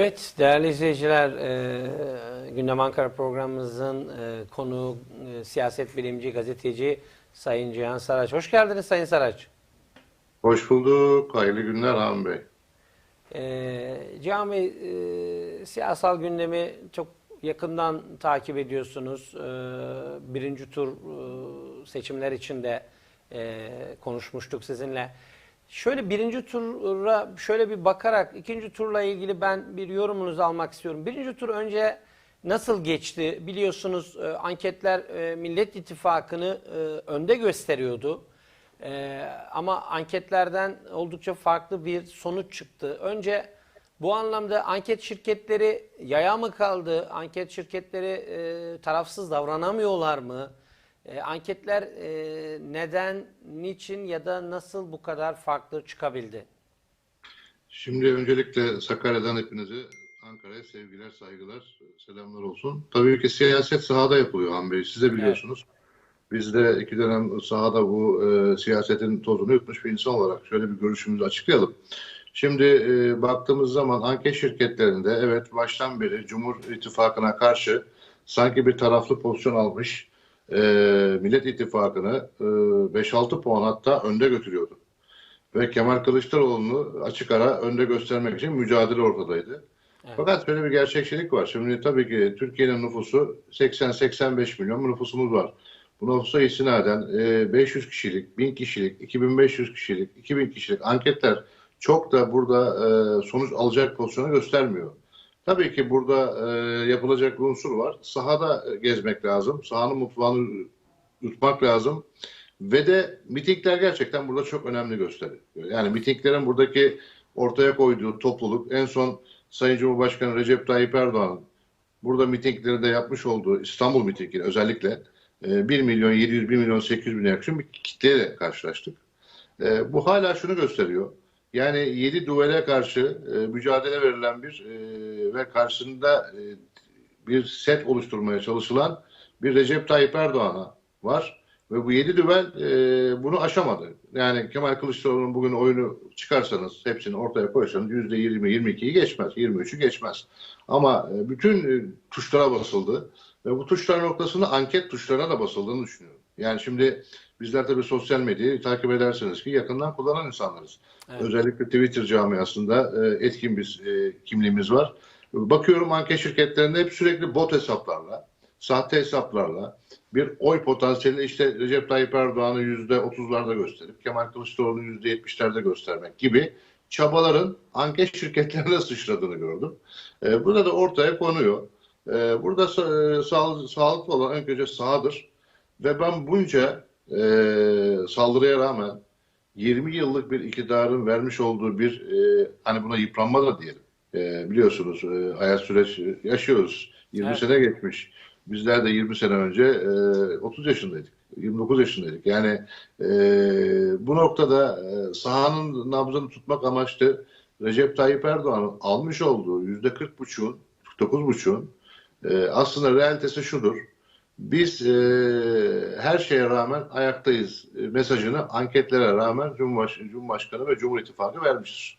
Evet değerli izleyiciler, e, Gündem Ankara programımızın e, konuğu e, siyaset bilimci, gazeteci Sayın Cihan Saraç. Hoş geldiniz Sayın Saraç. Hoş bulduk. Hayırlı günler Han Bey. E, Cihan Bey, e, siyasal gündemi çok yakından takip ediyorsunuz. E, birinci tur e, seçimler için de e, konuşmuştuk sizinle. Şöyle birinci tura şöyle bir bakarak ikinci turla ilgili ben bir yorumunuzu almak istiyorum. Birinci tur önce nasıl geçti? Biliyorsunuz e, anketler e, Millet İttifakı'nı e, önde gösteriyordu. Ama anketlerden oldukça farklı bir sonuç çıktı. Önce bu anlamda anket şirketleri yaya mı kaldı? Anket şirketleri tarafsız davranamıyorlar mı? E, anketler e, neden, niçin ya da nasıl bu kadar farklı çıkabildi? Şimdi öncelikle Sakarya'dan hepinize Ankara'ya sevgiler, saygılar, selamlar olsun. Tabii ki siyaset sahada yapılıyor Han Bey. Siz de biliyorsunuz. Biz de iki dönem sahada bu e, siyasetin tozunu yutmuş bir insan olarak şöyle bir görüşümüzü açıklayalım. Şimdi e, baktığımız zaman anket şirketlerinde evet baştan beri Cumhur İttifakı'na karşı sanki bir taraflı pozisyon almış e, Millet İttifakı'nı e, 5-6 puan hatta önde götürüyordu. Ve Kemal Kılıçdaroğlu'nu açık ara önde göstermek için mücadele ortadaydı. Evet. Fakat böyle bir gerçekçilik var. Şimdi tabii ki Türkiye'nin nüfusu 80-85 milyon nüfusumuz var. Bu nüfusa istinaden e, 500 kişilik, 1000 kişilik, 2500 kişilik, 2000 kişilik anketler çok da burada e, sonuç alacak pozisyonu göstermiyor. Tabii ki burada e, yapılacak bir unsur var. Sahada e, gezmek lazım. Sahanın mutfağını yutmak lazım. Ve de mitingler gerçekten burada çok önemli gösteriyor. Yani mitinglerin buradaki ortaya koyduğu topluluk en son Sayın Cumhurbaşkanı Recep Tayyip Erdoğan'ın burada mitingleri de yapmış olduğu İstanbul mitingi özellikle e, 1 milyon 700 1 milyon 800 bin yakın bir kitleyle karşılaştık. E, bu hala şunu gösteriyor. Yani 7 duvele karşı e, mücadele verilen bir e, ve karşısında e, bir set oluşturmaya çalışılan bir Recep Tayyip Erdoğan'a var. Ve bu 7 düvel e, bunu aşamadı. Yani Kemal Kılıçdaroğlu'nun bugün oyunu çıkarsanız, hepsini ortaya koysanız %20-22'yi geçmez, 23'ü geçmez. Ama e, bütün e, tuşlara basıldı ve bu tuşlar noktasında anket tuşlarına da basıldığını düşünüyorum. Yani şimdi bizler tabii sosyal medyayı takip ederseniz ki yakından kullanan insanlarız. Evet. Özellikle Twitter camiasında e, etkin bir e, kimliğimiz var. Bakıyorum anket şirketlerinde hep sürekli bot hesaplarla, sahte hesaplarla bir oy potansiyeli işte Recep Tayyip Erdoğan'ı yüzde otuzlarda gösterip Kemal Kılıçdaroğlu'nu yüzde yetmişlerde göstermek gibi çabaların anket şirketlerine sıçradığını gördüm. E, burada da ortaya konuyor. E, burada sa- sağ- sağlıklı olan en önce sahadır. Ve ben bunca e, saldırıya rağmen 20 yıllık bir iktidarın vermiş olduğu bir e, hani buna yıpranma da diyelim. E, biliyorsunuz e, hayat süreç yaşıyoruz. 20 Evet. sene geçmiş. Bizler de 20 sene önce e, 30 yaşındaydık. 29 yaşındaydık. Yani e, bu noktada e, sahanın nabzını tutmak amaçlı Recep Tayyip Erdoğan'ın almış olduğu %40,5'un 49,5'un e, aslında realitesi şudur. Biz e, her şeye rağmen ayaktayız e, mesajını anketlere rağmen Cumhurbaş- Cumhurbaşkanı ve Cumhur İttifakı vermiştir.